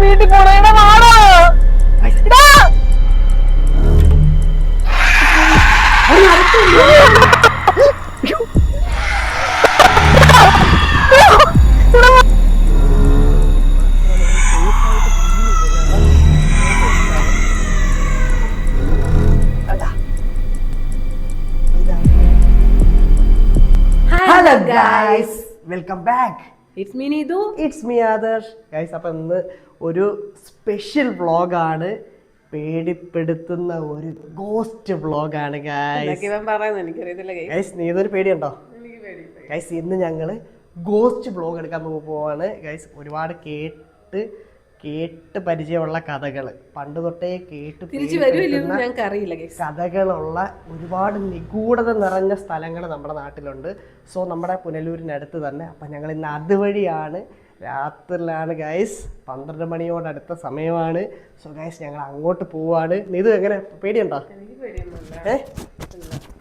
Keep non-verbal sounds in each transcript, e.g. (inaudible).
വീട്ടിൽ പോണേടാ വാടാ. Hello guys welcome back It's me Neethu it's me Adarsh guys അപ്പം ഇന്ന് ഒരു സ്പെഷ്യൽ വ്ളോഗാണ് പേടിപ്പെടുത്തുന്ന ഒരു ഗോസ്റ്റ് വ്ളോഗാണ് ഗൈസ് ഇവൻ പറയുന്നത് എനിക്കറിയത്തില്ല. ഗൈസ് നീതൊരു പേടിയുണ്ടോ? ഗൈസ് ഇന്ന് ഞങ്ങൾ ഗോസ്റ്റ് വ്ളോഗ് എടുക്കാൻ പോവാണ്. ഗൈസ് ഒരുപാട് കേട്ട് കേട്ട് പരിചയമുള്ള കഥകൾ. പണ്ട് തൊട്ടേ കേട്ട് തിരിച്ചു വരുമില്ലെന്ന് പേടിപ്പെടുത്തുന്ന ഞങ്ങൾക്ക് അറിയില്ല കഥകളുള്ള ഒരുപാട് നിഗൂഢത നിറഞ്ഞ സ്ഥലങ്ങൾ നമ്മുടെ നാട്ടിലുണ്ട്. സോ നമ്മുടെ പുനലൂരിനടുത്ത് തന്നെ. അപ്പം ഞങ്ങൾ ഇന്ന് അതുവഴിയാണ് രാത്രിയിലാണ് ഗൈസ് പന്ത്രണ്ട് മണിയോടടുത്ത സമയമാണ്. സോ ഗൈസ് ഞങ്ങൾ അങ്ങോട്ട് പോവാണ്. ഇത് എങ്ങനെ? പേടിയുണ്ടോ? ഏ?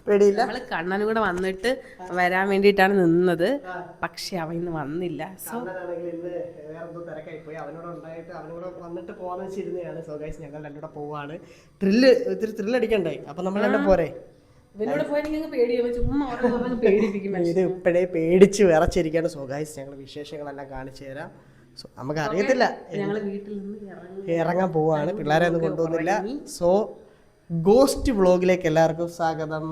പേടിയില്ല. നമ്മൾ കണ്ണനും കൂടെ വന്നിട്ട് വരാൻ വേണ്ടിയിട്ടാണ് നിന്നത്. പക്ഷെ അവൻ ഇന്ന് വന്നില്ല. സോ ഞങ്ങൾ രണ്ടുകൂടെ പോവാണ്. ത്രില്ല് ഇത്തിരി ത്രില്ല് അടിക്കണ്ടേ? അപ്പം നമ്മൾ രണ്ടും പോരെ. ഇത് (laughs) ഇപ്പോഴേ പേടിച്ച് വിറച്ചിരിക്കാണ് സോ ഗൈസ് ഞങ്ങൾ വിശേഷങ്ങളെല്ലാം കാണിച്ചു തരാം. സോ നമുക്ക് അറിയത്തില്ല ഞങ്ങൾ വീട്ടിൽ നിന്ന് ഇറങ്ങി ഇറങ്ങാൻ പോവാണ്. പിള്ളേരെ ഒന്നും കൊണ്ടുപോകുന്നില്ല സോ ഗോസ്റ്റ് വ്ളോഗിലേക്ക് എല്ലാവർക്കും സ്വാഗതം.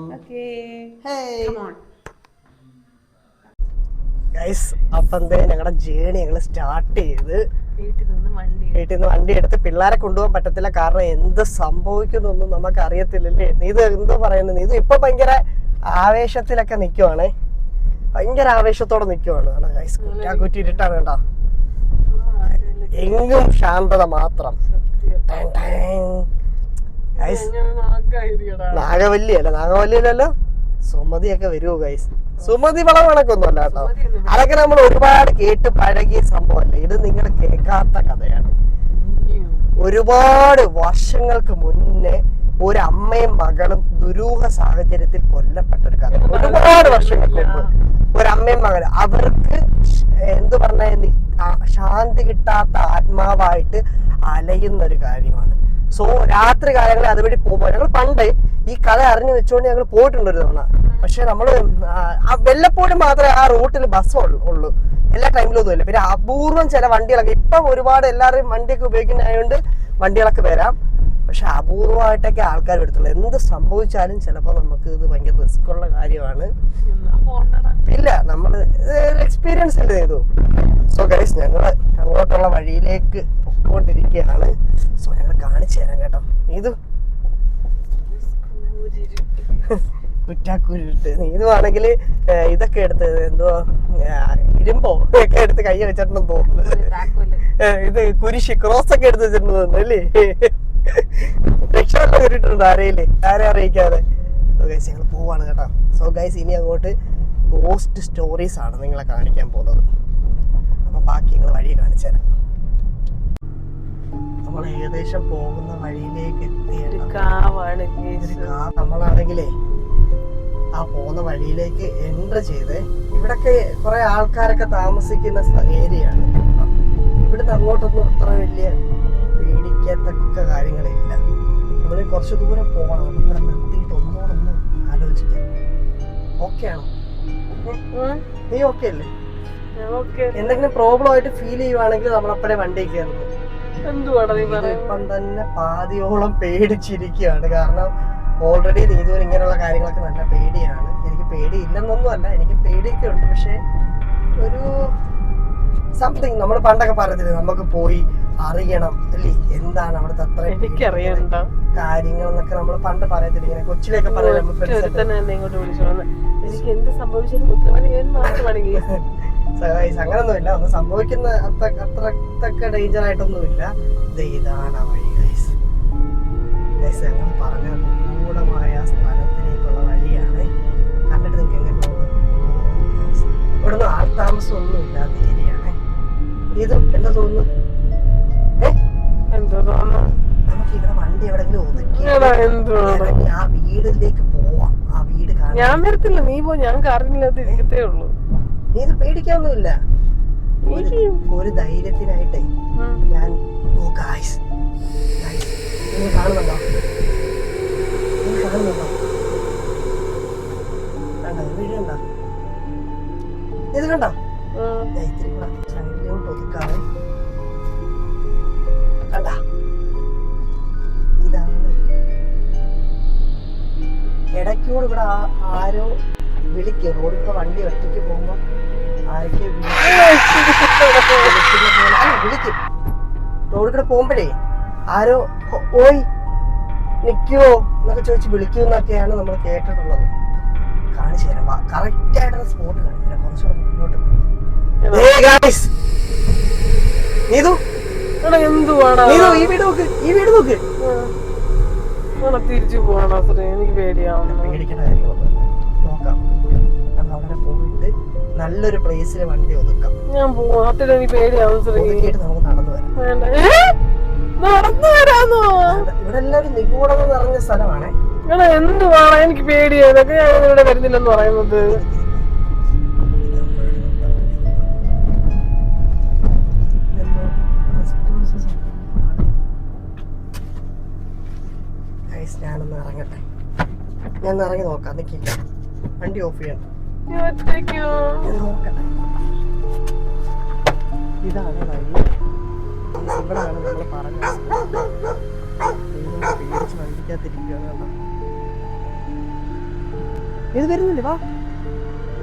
ഗൈസ് അപ്പം ഞങ്ങളുടെ ജേണി ഞങ്ങൾ സ്റ്റാർട്ട് ചെയ്ത് വീട്ടിൽ നിന്ന് വണ്ടി എടുത്ത് പിള്ളേരെ കൊണ്ടുപോകാൻ പറ്റത്തില്ല. കാരണം എന്ത് സംഭവിക്കുന്നൊന്നും നമുക്ക് അറിയത്തില്ലല്ലേ നീ ഇത് എന്തോ പറയുന്നത് നീ ഇത് ഇപ്പൊ ഭയങ്കര ആവേശത്തിലൊക്കെ നിൽക്കുവാണേ ഭയങ്കര ആവേശത്തോടെ നിൽക്കുവാണ് ഗൈസ് കുറ്റാക്കുറ്റി ഇരുട്ടാണ് കേട്ടോ എങ്ങും ശാന്തത മാത്രം. ഗൈസ് നാഗവല്ലി അല്ല നാഗവല്ലിയിലല്ലോ സുമതിയൊക്കെ വരുമോ ഗൈസ് സുമതി വളം കണക്കൊന്നുമല്ല കേട്ടോ അതൊക്കെ നമ്മൾ ഒരുപാട് കേട്ട് പഴകിയ സംഭവമല്ല? ഇത് നിങ്ങൾ കേൾക്കാത്ത കഥയാണ്. ഒരുപാട് വർഷങ്ങൾക്ക് മുന്നേ ഒരു അമ്മയും മകളും ദുരൂഹ സാഹചര്യത്തിൽ കൊല്ലപ്പെട്ട ഒരു കഥ ഒരുപാട് വർഷങ്ങൾക്ക് മുമ്പ് ഒരു അമ്മയും മകളും. അവർക്ക് എന്തു പറഞ്ഞ ശാന്തി കിട്ടാത്ത ആത്മാവായിട്ട് അലയുന്ന ഒരു കാര്യമാണ്. സോ രാത്രി കാലങ്ങളിൽ അതുവഴി പോകുമ്പോൾ ഞങ്ങൾ പണ്ട് ഈ കഥ അറിഞ്ഞു വെച്ചുകൊണ്ട് ഞങ്ങൾ പോയിട്ടുണ്ട് ഒരു തവണ. പക്ഷെ നമ്മൾ വല്ലപ്പോഴും മാത്രമേ ആ റൂട്ടിൽ ബസ് ഉള്ളൂ എല്ലാ ടൈമിലും ഒന്നുമില്ല. പിന്നെ അപൂർവം ചില വണ്ടികളൊക്കെ ഇപ്പം ഒരുപാട് എല്ലാവരും വണ്ടിയൊക്കെ ഉപയോഗിക്കുന്നതായതുകൊണ്ട് വണ്ടികളൊക്കെ വരാം. പക്ഷെ അപൂർവമായിട്ടൊക്കെ ആൾക്കാർ എടുത്തുള്ളൂ. എന്ത് സംഭവിച്ചാലും ചിലപ്പോൾ നമുക്ക് ഇത് ഭയങ്കര റിസ്ക് ഉള്ള കാര്യമാണ്. ഇല്ല നമ്മൾ എക്സ്പീരിയൻസ് അല്ലേ ചെയ്തു സോ ഗൈസ് ഞങ്ങൾ അങ്ങോട്ടുള്ള വഴിയിലേക്ക് പൊക്കോണ്ടിരിക്കുകയാണ്. സോ ഞങ്ങൾ കാണിച്ചു തരാം കേട്ടോ. നീതു. കുറ്റാക്കുരുട്ട് നീതുവാണെങ്കിൽ ഇതൊക്കെ എടുത്ത് എന്തോ ഇരുമ്പോ ഒക്കെ എടുത്ത് കൈ വെച്ചിട്ടുണ്ടെന്ന് തോന്നുന്നു. ഇത് കുരിശ് ക്രോസ് ഒക്കെ എടുത്ത് വെച്ചിട്ടുണ്ടെന്ന് തോന്നുന്നു അല്ലേ? രക്ഷപ്പെട്ട കയറിയിട്ടുണ്ട് ആരെയില്ലേ? ആരെ അറിയിക്കാതെ? സോ ഗൈസ് ഞങ്ങൾ പോവാണ് കേട്ടോ. സോ ഗൈസ് ഇനി അങ്ങോട്ട് ഗോസ്റ്റ് സ്റ്റോറീസ് ആണ് നിങ്ങളെ കാണിക്കാൻ പോകുന്നത്. അപ്പൊ ബാക്കി നിങ്ങൾ വഴി കാണിച്ചു തരാം. നമ്മൾ ഏകദേശം പോകുന്ന വഴിയിലേക്ക് എത്തിയാണ് കാവാണ് ഒരു കാ- നമ്മളാണെങ്കിലേ ആ പോകുന്ന വഴിയിലേക്ക് എന്റർ ചെയ്ത് ഇവിടൊക്കെ കുറെ ആൾക്കാരൊക്കെ താമസിക്കുന്ന ഏരിയ ആണ് ഇവിടുന്ന് അങ്ങോട്ടൊന്നും അത്ര വലിയ പേടിക്കത്തക്ക കാര്യങ്ങളില്ല. നമ്മൾ കുറച്ച് ദൂരം പോകണം. നമ്മൾ ഇവിടെ നിർത്തിയിട്ട് ഒന്നോടൊന്ന് ആലോചിക്കാം. ഓക്കെ ആണോ? നീ ഓക്കെ അല്ലേ? എന്തെങ്കിലും പ്രോബ്ലം ആയിട്ട് ഫീൽ ചെയ്യുവാണെങ്കിൽ നമ്മളപ്പഴേ വണ്ടി കയറുന്നു. ഇപ്പം തന്നെ പാതിയോളം പേടിച്ചിരിക്കുകയാണ്. കാരണം ഓൾറെഡി നീതുവിന് ഇങ്ങനെയുള്ള കാര്യങ്ങളൊക്കെ നല്ല പേടിയാണ്. എനിക്ക് പേടി അല്ല എനിക്ക് പേടിയൊക്കെ ഉണ്ട്. പക്ഷെ ഒരു സംതിങ് നമ്മൾ പണ്ടൊക്കെ പറഞ്ഞില്ലേ നമുക്ക് പോയി അറിയണം അല്ലേ? എന്താണ് അവിടുത്തെ അത്ര എനിക്കറിയണ്ട. കാര്യങ്ങൾ എന്നൊക്കെ നമ്മൾ പണ്ട് പറയത്തില്ല. ഇങ്ങനെ കൊച്ചിലേക്ക് എനിക്ക് എന്ത് സംഭവിച്ചാലും (laughs) അങ്ങനൊന്നുമില്ല. ഒന്ന് സംഭവിക്കുന്ന അത്ര അത്ര ഡേഞ്ചർ ആയിട്ടൊന്നുമില്ല. ഇതാണ് വഴി ഗൈസ് ഗൈസ് ഞങ്ങൾ പറഞ്ഞ ഗൂഢമായ സ്ഥലത്തിലേക്കുള്ള വഴിയാണ്. കണ്ടിട്ട് നിങ്ങൾക്ക് എങ്ങനെ ഇവിടുന്ന് ആൾ താമസം ഒന്നും ഇല്ലാത്ത ഏരിയയാണ്. ഇത് എന്താ തോന്നുന്നു? നമുക്ക് ഇവിടെ വണ്ടി എവിടെങ്കിലും ഒതുക്കി എടാ, എന്തുവാടാ? ഇറങ്ങി ആ വീടിലേക്ക് പോവാം. ആ വീട് ഞാൻ വരത്തില്ല നീ പോ ഞാൻ കാറിനില്ലാത്ത ഇരിക്കത്തേ ഉള്ളൂ. നീ ഇത് പേടിക്കാനൊന്നുമില്ല. ഒരു. ഒരു ധൈര്യത്തിനായിട്ടേ ഉം. ഞാൻ ഓ ഗായ്സ് ഗായ്സ് നിങ്ങൾ കാണുന്നുണ്ടോ? നിങ്ങൾ കാണുന്നുണ്ടോ? കണ്ടോ? ഇത് കണ്ടോ? ഇത്തിരി കൂടെ സൈഡിലോട്ട് ഒതുക്കാവേ. കണ്ട ഇതാണ്. ഇടയ്ക്കോട് ഇവിടെ ആരോ വിളിക്കും. റോഡിൽ കൂടെ വണ്ടി ഒറ്റയ്ക്ക് പോകുമ്പോ ആരൊക്കെ വിളിക്കും. റോഡിൽ കൂടെ പോകുമ്പോഴേ ആരോ ഓയ് നിൽക്കുവോ എന്നൊക്കെ ചോദിച്ച് വിളിക്കുമെന്നൊക്കെയാണ് നമ്മൾ കേട്ടിട്ടുള്ളത്. കാണിച്ചു തരാം. കറക്റ്റ് ആയിട്ടുള്ള സ്പോട്ട് കാണിച്ചു തരാം. കുറച്ചുകൂടെ മുന്നോട്ട് നീതു. ഈ വീട് നോക്ക് ഈ വീട് നോക്ക്. എടാ തിരിച്ചു പോകണ ശ്രീ എനിക്ക് പേടിയാവുന്നു നോക്കാം. കാരണം അവിടെ പോയിട്ട് നല്ലൊരു പ്ലേസിൽ വണ്ടി ഒതുക്കാം. ഞാൻ പോവാ. എനിക്ക് പേടിയാവും ഒതുക്കിയിട്ട് നമുക്ക് നടന്നു വരാം? നടന്നു വരാന്നോ? ഇവിടെ എല്ലാവരും നിഗൂഢത നിറഞ്ഞ സ്ഥലമാണേ. എന്തുവാണ് എനിക്ക് പേടിയാ. ഇതൊക്കെ ഞാൻ ഇവിടെ വരുന്നില്ലെന്ന് പറയുന്നത്. Guys, ഞാനൊന്ന് ഇറങ്ങട്ടെ. ഞാൻ ഇറങ്ങി നോക്കാം. നിൽക്കില്ല വണ്ടി ഓഫ് ചെയ്യണം. നോക്കട്ടെ. ഇതാണ് വഴി. ഇവിടാണ് നമ്മൾ പറഞ്ഞത്. ദൈവം പേടിച്ച് വണ്ടിക്കകത്തിരിക്കുകയാണ് ഇത് വരുന്നില്ലേ? വാ.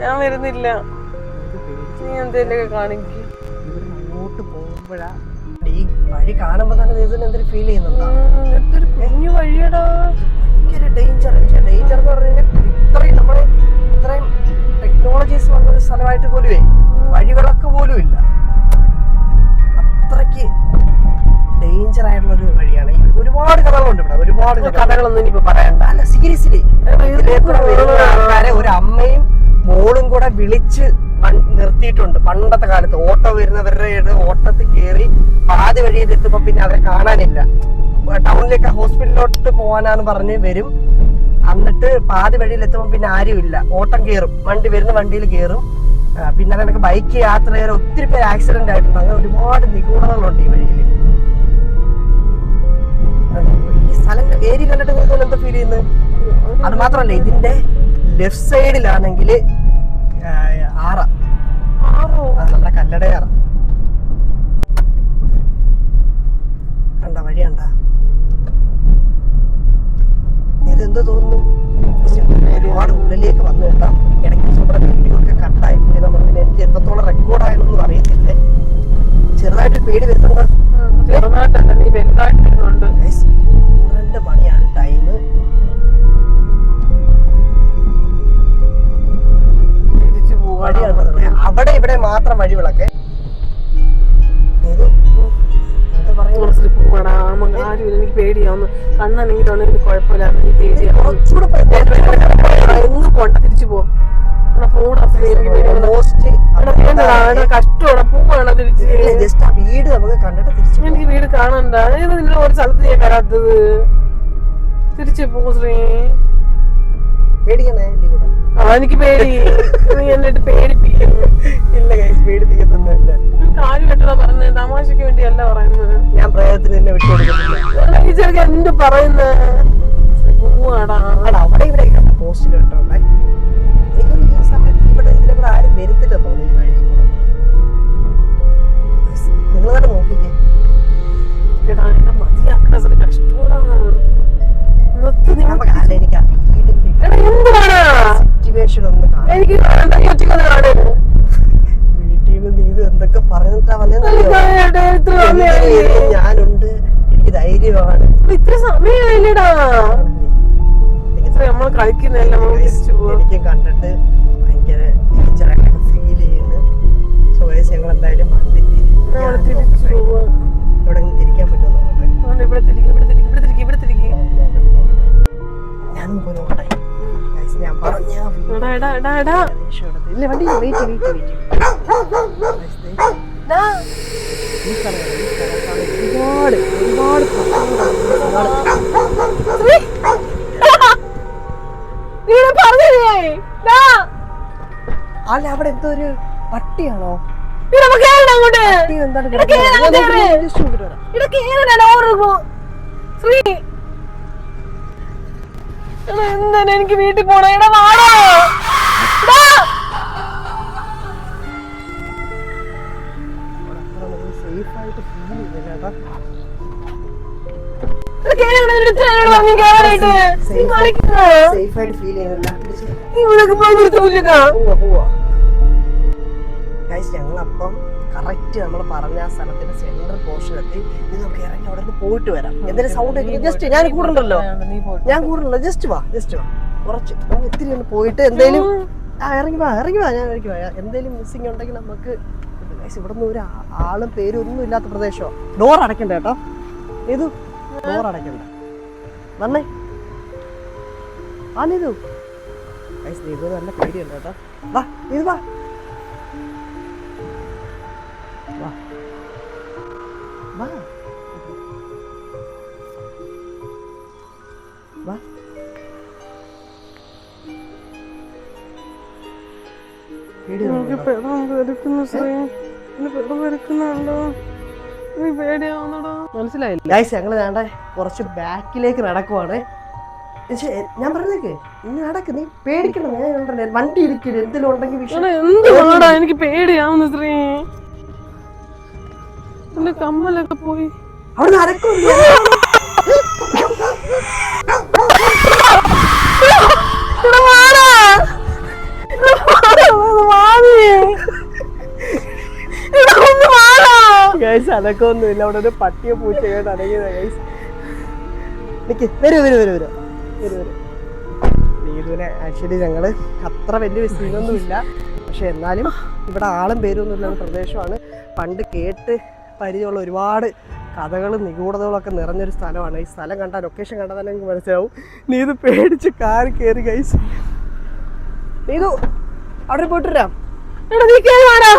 ഞാൻ വരുന്നില്ല. നീ എന്തേലൊക്കെ കാണിക്കും. പോകുമ്പോഴാ ഈ വഴി കാണുമ്പോൾ തന്നെ ഇതിന് എന്തൊരു ഫീൽ ചെയ്യുന്നുണ്ടോ? കുഞ്ഞു വഴിയടാ. ഭയങ്കര ഡേഞ്ചർ ഡേഞ്ചർ എന്ന് പറഞ്ഞു കഴിഞ്ഞാൽ ഇത്രയും നമ്മൾ ഇത്രയും ടെക്നോളജീസ് വന്നൊരു സ്ഥലമായിട്ട് പോലുമേ വഴികളൊക്കെ പോലും ഇല്ല. അത്രയ്ക്ക് ഡേഞ്ചർ ആയിട്ടുള്ള ഒരു വഴിയാണ്. ഒരുപാട് കഥകളുണ്ട് ഇവിടെ ഒരുപാട് കഥകളൊന്നും ഇനിയിപ്പോ പറയണ്ട. അല്ല സീരിയസ്ലി ഒരു അമ്മയും മോളും കൂടെ വിളിച്ച് നിർത്തിയിട്ടുണ്ട്. പണ്ടത്തെ കാലത്ത് ഓട്ടോ വരുന്നവരുടെ ഓട്ടത്തിൽ കയറി പാതി വഴിയിൽ എത്തുമ്പോൾ പിന്നെ അവരെ കാണാനില്ല. ടൗണിലേക്ക് ഹോസ്പിറ്റലിലോട്ട് പോകാനാന്ന് പറഞ്ഞ് വരും. എന്നിട്ട് പാതി വഴിയിൽ എത്തുമ്പോൾ പിന്നെ ആരും ഇല്ല. ഓട്ടം കയറും വണ്ടി വരുന്ന വണ്ടിയിൽ കയറും പിന്നെ അതിനൊക്കെ ബൈക്ക് യാത്ര ചെയ്യാൻ ഒത്തിരി പേര് ആക്സിഡന്റ് ആയിട്ടുണ്ട്. അങ്ങനെ ഒരുപാട് നിഗൂഢതകളുണ്ട് ഈ വഴിയിൽ. ഈ സ്ഥലം ഏരി കണ്ടിട്ട് നിങ്ങൾക്ക് എന്താ ഫീൽ ചെയ്യുന്നത്? അത് മാത്രമല്ല ഇതിന്റെ ലെഫ്റ്റ് സൈഡിലാണെങ്കിൽ ആറ. ആ, നമ്മുടെ കല്ലടയാറ മാത്രം വഴി വിളക്കെ ഇത് എനിക്ക് പേടിയാവുന്നു. കണ്ണെങ്കിലും എനിക്ക് കുഴപ്പമില്ല എങ്ങും പോണ്ട. തിരിച്ചു പോ. എടാ പോടാ ശ്രീ, എനിക്ക് പേടിയാവുന്നു. ഓൾമോസ്റ്റ് എടാ, വേണ്ടടാ, എടാ, കഷ്ടമാടാ പോവാണ് തിരിച്ച്. വീട് നമുക്ക് കണ്ടിട്ട് തിരിച്ചു പോകാം. എനിക്ക് വീട് കാണണ്ട. നിന്റെ ഒരു സ്ഥലത്ത് ഞാൻ വരാത്തത് തിരിച്ചു പോ ശ്രീ. പേടിക്കണേ എനിക്ക് പേടി. നീ എന്നിട്ട് പേടിപ്പിക്കുന്നു. പറഞ്ഞത് തമാശക്ക് വേണ്ടിയല്ല പറയുന്നത്. ഞാൻ പ്രേതത്തിന് തന്നെ വിട്ടുകൊടുക്കത്തില്ല എന്ത് പറയുന്നത് അവിടെ ഇവിടെ പോസ്റ്റിൽ ഇട്ടോണ്ടേ എനിക്കൊന്നും ഈ സമയത്ത് ഇവിടെ ആരും വരുത്തില്ല വഴി നിങ്ങൾ തന്നെ നോക്കിക്കേ. എടാ എന്നെ മതിയാക്കണ എനിക്ക് ആ വീടിന്റെ എടാ എന്തുവാടാ സിറ്റുവേഷൻ ഒന്ന് കാണാം എനിക്ക് കാണണ്ട ഈ ഒറ്റയ്ക്കൊന്ന് കാണു വീട്ടിൽ നിന്ന് നീ ഇത് എന്തൊക്കെ പറഞ്ഞിട്ടാ വന്നതെന്നറിയോ ഇത്ര എന്തിന് വരും? ഞാനുണ്ട്. എനിക്ക് ധൈര്യമാണ്. ഇത്ര സമയമായില്ലടാ. ശ്രീ നമ്മൾ പോവാം. എനിക്ക് കണ്ടിട്ട് ഭയങ്കര ടീച്ചറായിട്ടൊക്കെ ഫീൽ ചെയ്യുന്നു. സോ ഗൈസ് ഞങ്ങൾ എന്തായാലും വണ്ടി തിരിച്ചു ഇവിടെ തിരിക്കാൻ പറ്റുമോ ഇവിടെ തിരികെ ഇവിടെ തിരികെ ഇവിടെ തിരികെ ഇവിടെ തിരികെ നോക്കട്ടെ, നോക്കട്ടെ. ഞാനും പോയി നോക്കട്ടെ. ഞാൻ പറഞ്ഞ ഇല്ല വണ്ടി വെയിറ്റ് വെയിറ്റ് വെയിറ്റ് ഒരുപാട് ഒരുപാട് ഇവിടെ അല്ല അവിടെ എന്തോ ഒരു പട്ടിയാണോ? ഇവിടെ എന്താണ് ഇവിടെ വീട്ടിൽ കിടക്കുന്നത്? ഞാൻ കേറ്. വിളിച്ചേക്കാ. പോവാ, പോവാ. Guys, ഞങ്ങളപ്പം കറക്റ്റ് നമ്മൾ പറഞ്ഞ ആ സ്ഥലത്തിന്റെ സെൻട്രൽ പോർഷൻ എത്തി. ഇനി നമുക്ക് ഇറങ്ങി അവിടെ നിന്ന് പോയിട്ട് വരാം. എന്തെങ്കിലും സൗണ്ട് ജസ്റ്റ് ഞാൻ കൂടുണ്ടല്ലോ ഞാൻ കൂടുണ്ടല്ലോ ജസ്റ്റ് വാ ജസ്റ്റ് വാ. കുറച്ച്. ഇത്തിരി ഒന്ന് പോയിട്ട് എന്തേലും ആ ഇറങ്ങി വാ ഇറങ്ങി വാ. ഞാൻ ഇറങ്ങി വാ എന്തേലും മിസ്സിംഗ് ഉണ്ടെങ്കിൽ നമുക്ക് ഇവിടെ നിന്ന് ഒരു ആളും പേരും ഒന്നും ഇല്ലാത്ത പ്രദേശമാണ് ഡോർ അടയ്ക്കണ്ട കേട്ടോ. ഇത് ഡോർ അടയ്ക്കണ്ട. വന്നേ. ആ നീതു. ഗൈസ് നീതു നല്ല പേടിയുണ്ട് കേട്ടോ. വാ നീതു വാ. വാ. വാ. വാ. ശ്രീ പെട മനസ്സിലായില്ല? ഗൈസ് ഞങ്ങൾ വേണ്ട കുറച്ച് ബാക്കിലേക്ക് നടക്കുവാണ്. ഞാൻ പറഞ്ഞേക്ക് നീ നടക്ക് നീ പേടിക്കണം. ഞാൻ ഉണ്ടല്ലേ വണ്ടി ഇരിക്കരുത് എന്തെങ്കിലും ഉണ്ടെങ്കിൽ എനിക്ക് പേടിയാവുന്നു ശ്രീ എന്റെ കമ്മലൊക്കെ പോയി. അവിടെ നടക്കില്ല അതൊക്കെ വാടാ. എടാ, വാടാ, ഒന്ന് വാടി. എടാ, ഒന്ന് വാടാ. അവിടെ ഒരു പട്ടിയെ പൂച്ചയായിട്ട് അടങ്ങിയതാ ഗൈസ് നിക്ക് വരൂ വരൂ വരൂ വരൂ. നീതുവിനെ ആക്ച്വലി ഞങ്ങൾ അത്ര വലിയ സീനൊന്നുമില്ല പക്ഷെ എന്നാലും ഇവിടെ ആളും പേരൊന്നും ഇല്ലാത്ത പ്രദേശമാണ്. പണ്ട് കേട്ട് പരിചയമുള്ള ഒരുപാട് കഥകളും നിഗൂഢതകളൊക്കെ നിറഞ്ഞൊരു സ്ഥലമാണ്. ഈ സ്ഥലം കണ്ടാൽ ലൊക്കേഷൻ കണ്ടാൽ തന്നെ എനിക്ക് മനസ്സിലാവും. നീതു പേടിച്ച് കാറി കയറി ഗൈസ് നീതു അവിടെ പോയിട്ട് വരാം. എടാ, നീ കേറി വാടാ.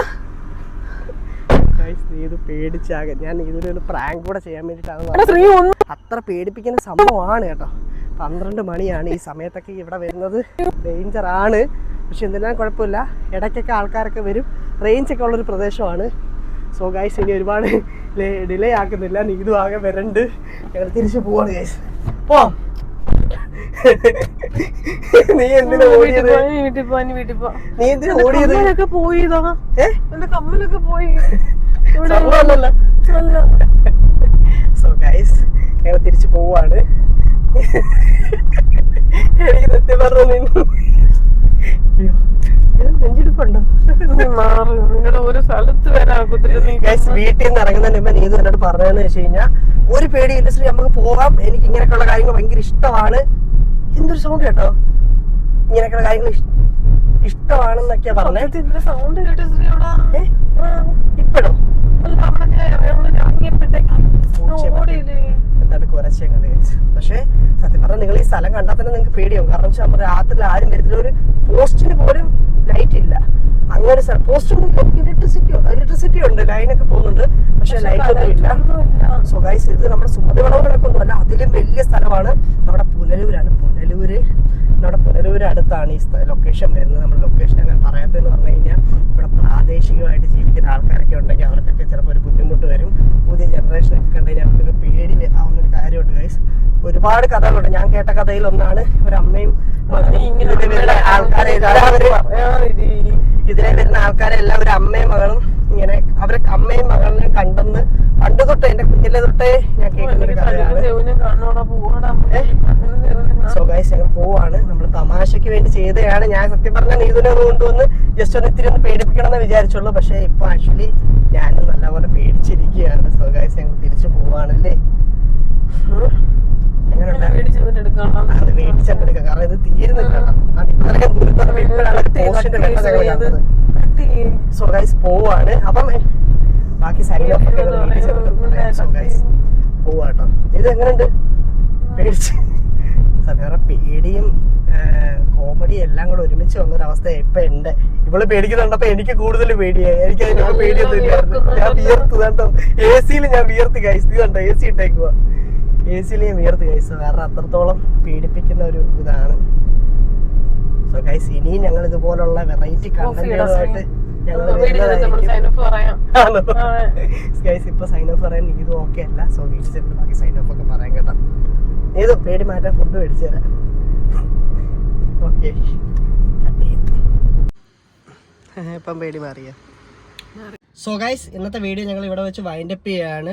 ഗൈസ് നീതു പേടിച്ചാകെ. ഞാൻ നീതുവിനെ ഒരു പ്രാങ്ക് കൂടെ ചെയ്യാൻ വേണ്ടിയിട്ടാണ് അത്ര പേടിപ്പിക്കുന്ന സംഭവമാണ് കേട്ടോ. പന്ത്രണ്ട് മണിയാണ് ഈ സമയത്തൊക്കെ ഇവിടെ വരുന്നത്. ഡേഞ്ചർ ആണ്. പക്ഷെ എന്തെല്ലാം കുഴപ്പമില്ല. ഇടയ്ക്കൊക്കെ ആൾക്കാരൊക്കെ വരും. റേഞ്ച് ഒക്കെ ഉള്ളൊരു പ്രദേശമാണ്. സോ ഗൈസ് ഇനി ഒരുപാട് ഡിലേ ആക്കുന്നില്ല. നീതു ആകെ വരണ്ട്. ഞങ്ങൾ തിരിച്ചു പോവാണ് ഗൈസ് പോ. നീ എന്തിനാ ഓടിയത്? വീട്ടിൽ പോ, വീട്ടിൽ. നീ എന്തിനാ ഓടിയത്? കമ്മലൊക്കെ പോയിതാ. എന്റെ കമ്മലൊക്കെ പോയി. സോ ഗൈസ് ഞങ്ങൾ തിരിച്ചു പോവാണ്. എനിക്ക് സത്യം പറഞ്ഞു നെഞ്ചിടിപ്പുണ്ടോ? നീ മാറ്. നിങ്ങളുടെ ഒരു സ്ഥലത്ത് വരാൻ നീ വീട്ടിൽ നിന്ന് ഇറങ്ങുന്നതിന് മുമ്പ് നീതു എന്നോട് പറഞ്ഞതെന്ന് വെച്ച് കഴിഞ്ഞാൽ ഒരു പേടിയില്ല ശ്രീ നമുക്ക് പോകാം. എനിക്ക് ഇങ്ങനെയൊക്കെയുള്ള കാര്യങ്ങൾ ഭയങ്കര ഇഷ്ടമാണ്. എന്തൊരു സൗണ്ട് കേട്ടോ? ഇങ്ങനെയൊക്കെയുള്ള കാര്യങ്ങൾ ഇഷ്- ഇഷ്ടമാണെന്നൊക്കെയാ പറഞ്ഞേ. ഇതിന്റെ സൗണ്ട് കേട്ടോ ശ്രീ അവിടെ? ഇപ്പഴോ? ഓടിയില്ലേ? എന്താണ് കുറച്ചേക്കത് പക്ഷേ സത്യം പറഞ്ഞാൽ നിങ്ങൾ ഈ സ്ഥലം കണ്ടാൽ തന്നെ നിങ്ങൾക്ക് പേടിയാവും. കാരണം വെച്ചാൽ നമ്മുടെ രാത്രി ആരും വരുന്നില്ല ഒരു പോസ്റ്റിന് പോലും ലൈറ്റ് ഇല്ല. അങ്ങനെ സ്ഥലം പോസ്റ്റ് ഇലക്ട്രിസിറ്റി ഇലക്ട്രിസിറ്റി ഉണ്ട്. ലൈനൊക്കെ പോകുന്നുണ്ട്. പക്ഷെ ലൈറ്റ് ഒന്നും ഇല്ല. സ്വകാര്യ സോ ഗൈസ് ഇത് നമ്മുടെ സുമതി വളവുകളൊക്കെ അല്ല അതിലും വലിയ സ്ഥലമാണ് നമ്മുടെ പുനലൂരാണ്. പുനലൂര്. നമ്മുടെ പുനലൂര് അടുത്താണ് ഈ ലൊക്കേഷൻ വരുന്നത്. നമ്മൾ ലൊക്കേഷൻ അങ്ങനെ പറയാത്തതെന്ന് പറഞ്ഞു കഴിഞ്ഞാൽ ഇവിടെ പ്രാദേശികമായിട്ട് ജീവിക്കുന്ന ആൾക്കാരൊക്കെ ഉണ്ടെങ്കിൽ അവർക്കൊക്കെ ചിലപ്പോൾ ഒരു ബുദ്ധിമുട്ട് വരും. പുതിയ ജനറേഷനൊക്കെ കണ്ടു കഴിഞ്ഞാൽ അവർക്കൊക്കെ പേടി ആവുന്ന ഒരു കാര്യമുണ്ട് ഗൈസ് ഒരുപാട് കഥകളുണ്ട്. ഞാൻ കേട്ട കഥയിൽ ഒന്നാണ് ഒരു അമ്മയും ഇതിൽ ആൾക്കാരെ. ഇതിലെ വരുന്ന ആൾക്കാരെ എല്ലാവരും അമ്മയും മകളും ഇങ്ങനെ അവരെ അമ്മയും മകളിനെ കണ്ടെന്ന് പണ്ട് തൊട്ടേ എന്റെ കുഞ്ഞിലെ തൊട്ടേ ഞാൻ കേൾക്കുന്ന ഞങ്ങൾ പോവാണ്. നമ്മൾ തമാശക്ക് വേണ്ടി ചെയ്തതാണ്. ഞാൻ സത്യം പറഞ്ഞാൽ നീതുനെ കൊണ്ടുവന്ന് ജസ്റ്റ് ഒന്ന് ഇത്തിരി ഒന്ന് പേടിപ്പിക്കണം എന്ന് വിചാരിച്ചുള്ളൂ. പക്ഷേ ഇപ്പൊ ആക്ച്വലി ഞാൻ നല്ലപോലെ പേടിച്ചിരിക്കുകയാണ്. സോ ഗൈസ് ഞങ്ങൾ തിരിച്ചു പോവാണല്ലേ. അത് മേടിച്ചെടുക്കാം കാരണം ഇത് തീരുന്നില്ല ഇത്രയും പോസ്റ്റിന്റെ ഞങ്ങൾ കണ്ടത് സോ ഗൈസ് പോവാണ്. അപ്പം ബാക്കി സൈൻ ഓഫ് ഒക്കെ സോ ഗൈസ് പോവാട്ടോ. ഇത് എങ്ങനെയുണ്ട്? പേടിച്ച്. സത്യം പറഞ്ഞാൽ പേടിയും കോമഡിയും എല്ലാം കൂടെ ഒരുമിച്ച് വന്നൊരവസ്ഥ ഇപ്പൊ ഉണ്ട് ഇവൾ പേടിക്കുന്നുണ്ടപ്പോ എനിക്ക് കൂടുതൽ പേടിയായി. എനിക്ക് അതിനോട് പേടിയൊന്നും ഇല്ലായിരുന്നു. ഞാൻ വിയർത്ത് കണ്ടോ? എ സിയിൽ ഞാൻ വിയർത്ത് ഇത് കണ്ടോ? എ സി ഇട്ടേക്കുക എ സിയിൽ ഞാൻ വിയർത്ത് കഴിച്ചു കാരണം അത്രത്തോളം പേടിപ്പിക്കുന്ന ഒരു ഇതാണ്. സോ ഗൈസ് ഇനിയും ഞങ്ങൾ ഇതുപോലുള്ള വെറൈറ്റി കണ്ടന്റുകളുമായിട്ട് സൈൻ ഇപ്പൊ ഓഫ് പറയാൻ ഇത് ഓക്കെ അല്ല. സോ വീട്ടിൽ ചെന്നിട്ട് ബാക്കി സൈൻ ഓഫ് ഒക്കെ പറയാൻ കേട്ടോ. ഏത് പേടി മാറ്റാൻ ഫുഡ് മേടിച്ചു തരാം. ഓക്കെ (laughs) ഇപ്പം പേടി മാറിയ? സോ ഗൈസ് ഇന്നത്തെ വീഡിയോ ഞങ്ങൾ ഇവിടെ വെച്ച് വൈൻഡ് അപ്പ് ചെയ്യാണ്.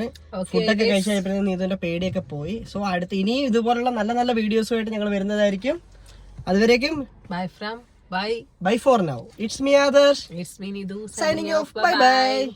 ഫുഡൊക്കെ കഴിച്ച് നീതുവിന്റെ പേടിയൊക്കെ പോയി. സോ അടുത്ത് ഇനിയും ഇതുപോലുള്ള നല്ല നല്ല വീഡിയോസുമായിട്ട് ഞങ്ങൾ വരുന്നതായിരിക്കും. അതുവരേക്കും bye from Bye. Bye for now. It's me others. It's me Nidu Signing, Signing off. Bye-bye.